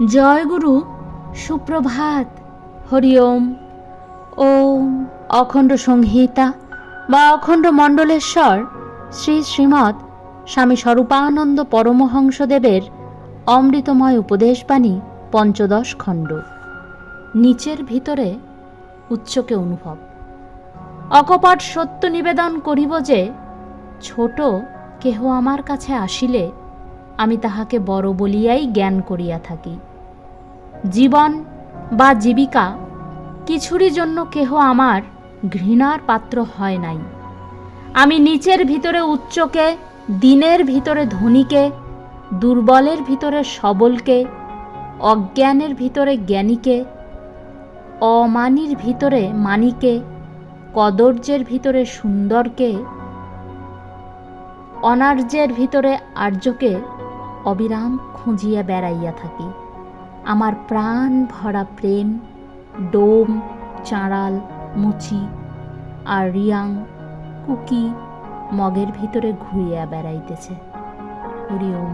জয় গুরু সুপ্রভাত। হরি ওম ওম অখণ্ড সংহিতা বা অখণ্ড মণ্ডলেশ্বর শ্রী শ্রীমৎ স্বামী স্বরূপানন্দ পরমহংসদেবের অমৃতময় উপদেশবাণী পঞ্চদশ খণ্ড। নিচের ভিতরে উচ্চকে অনুভব। অকপট সত্য নিবেদন করিব যে ছোট কেহ আমার কাছে আসিলে আমি তাহাকে বড় বলিয়াই জ্ঞান করিয়া থাকি। জীবন বা জীবিকা কিছুরই জন্য কেহ আমার ঘৃণার পাত্র হয় নাই। আমি নিচের ভিতরে উচ্চকে, দিনের ভিতরে ধনীকে, দুর্বলের ভিতরে সবলকে, অজ্ঞানের ভিতরে জ্ঞানীকে, অমানির ভিতরে মানিকে, কদর্যের ভিতরে সুন্দরকে, অনার্যের ভিতরে আর্যকে অবিরাম খুঁজিয়া বেড়াইয়া থাকি। আমার প্রাণ ভরা প্রেম, ডোম, চাঁড়াল, মুচি আর রিয়াং, কুকি মগের ভিতরে ঘুরিয়া বেড়াইতেছে। হরি ওম